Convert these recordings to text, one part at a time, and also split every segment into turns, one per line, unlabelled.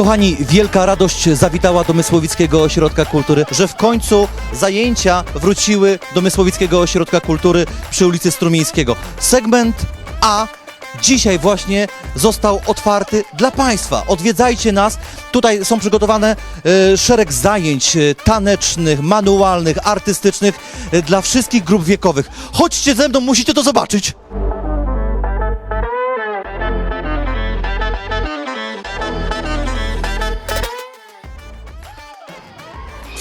Kochani, wielka radość zawitała do Mysłowickiego Ośrodka Kultury, że w końcu zajęcia wróciły do Mysłowickiego Ośrodka Kultury przy ulicy Strumińskiego. Segment A dzisiaj właśnie został otwarty dla Państwa. Odwiedzajcie nas. Tutaj są przygotowane e, szereg zajęć e, tanecznych, manualnych, artystycznych e, dla wszystkich grup wiekowych. Chodźcie ze mną, musicie to zobaczyć.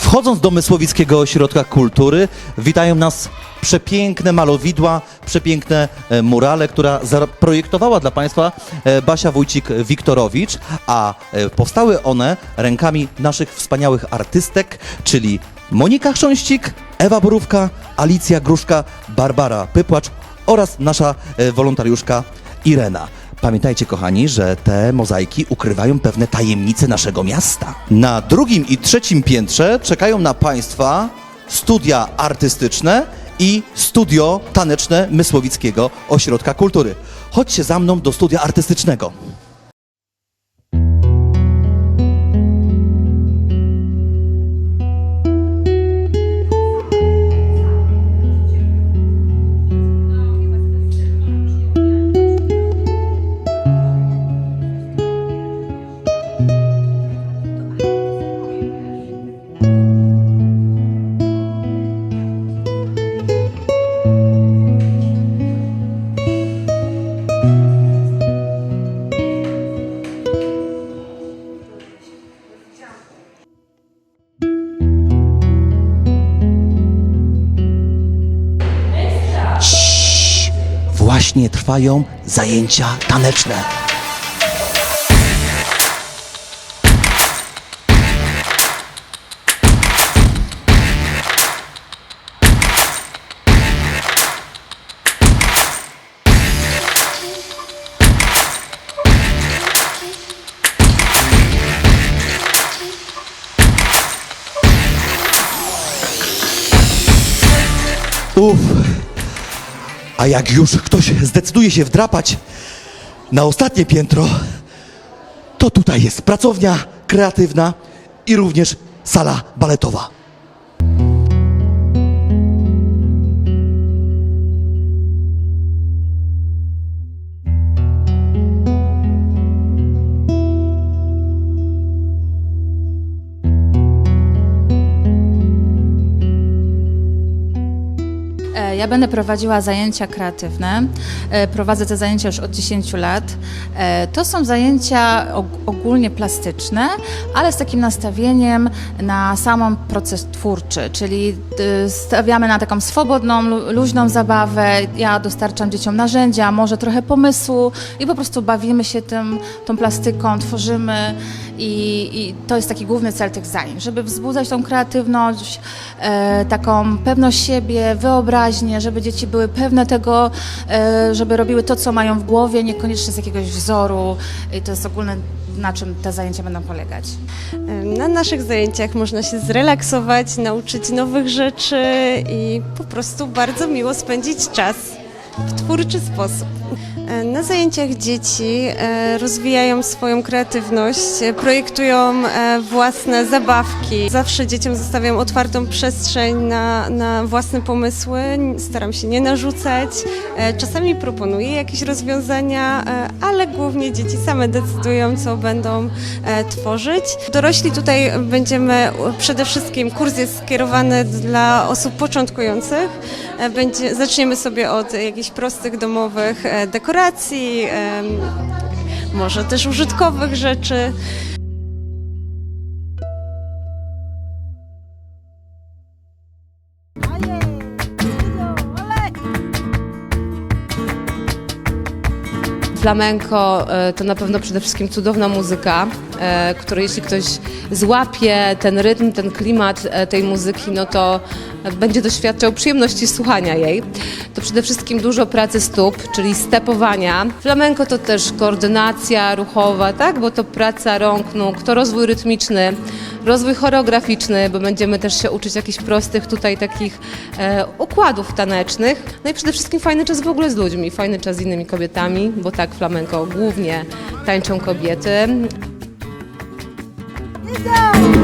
Wchodząc do Mysłowickiego Ośrodka Kultury, witają nas przepiękne malowidła, przepiękne e, murale, która zaprojektowała dla Państwa e, Basia Wójcik-Wiktorowicz, a e, powstały one rękami naszych wspaniałych artystek, czyli Monika Chrząścik, Ewa Borówka, Alicja Gruszka, Barbara Pypłacz oraz nasza wolontariuszka Irena. Pamiętajcie, kochani, że te mozaiki ukrywają pewne tajemnice naszego miasta. Na drugim i trzecim piętrze czekają na Państwa studia artystyczne i studio taneczne Mysłowickiego Ośrodka Kultury. Chodźcie za mną do studia artystycznego. Właśnie trwają zajęcia taneczne. Uff. A jak już ktoś zdecyduje się wdrapać na ostatnie piętro, to tutaj jest pracownia kreatywna i również sala baletowa.
Ja będę prowadziła zajęcia kreatywne. E, Prowadzę te zajęcia już od 10 lat. E, To są zajęcia og- ogólnie plastyczne, ale z takim nastawieniem na sam proces twórczy, czyli y, stawiamy na taką swobodną, lu- luźną zabawę. Ja dostarczam dzieciom narzędzia, może trochę pomysłu i po prostu bawimy się tym, tą plastyką, tworzymy i, i to jest taki główny cel tych zajęć, żeby wzbudzać tą kreatywność, e, taką pewność siebie, wyobraźnię, żeby dzieci były pewne tego, e, żeby robiły to, co mają w głowie, niekoniecznie z jakiegoś wzoru. I to jest ogólne, na czym te zajęcia będą polegać.
Na naszych zajęciach można się zrelaksować, nauczyć nowych rzeczy i po prostu bardzo miło spędzić czas w twórczy sposób. E, Na zajęciach dzieci e, rozwijają swoją kreatywność, e, projektują własne zabawki. Zawsze dzieciom zostawiam otwartą przestrzeń na, na własne pomysły, staram się nie narzucać. Czasami proponuję jakieś rozwiązania, ale głównie dzieci same decydują, co będą tworzyć. Dorośli tutaj będziemy przede wszystkim, kurs jest skierowany dla osób początkujących. Będzie, zaczniemy sobie od jakichś prostych domowych e, dekoracji, może też użytkowych rzeczy.
Flamenco e, to na pewno przede wszystkim cudowna muzyka, e, której jeśli ktoś złapie ten rytm, ten klimat e, tej muzyki, no to będzie doświadczał przyjemności słuchania jej. To przede wszystkim dużo pracy stóp, czyli stepowania. Flamenco to też koordynacja ruchowa, tak? bo to praca rąk, nóg, to rozwój rytmiczny, rozwój choreograficzny, bo będziemy też się uczyć jakichś prostych tutaj takich e, układów tanecznych. No i przede wszystkim fajny czas w ogóle z ludźmi, fajny czas z innymi kobietami, bo tak flamenco głównie tańczą kobiety.
go.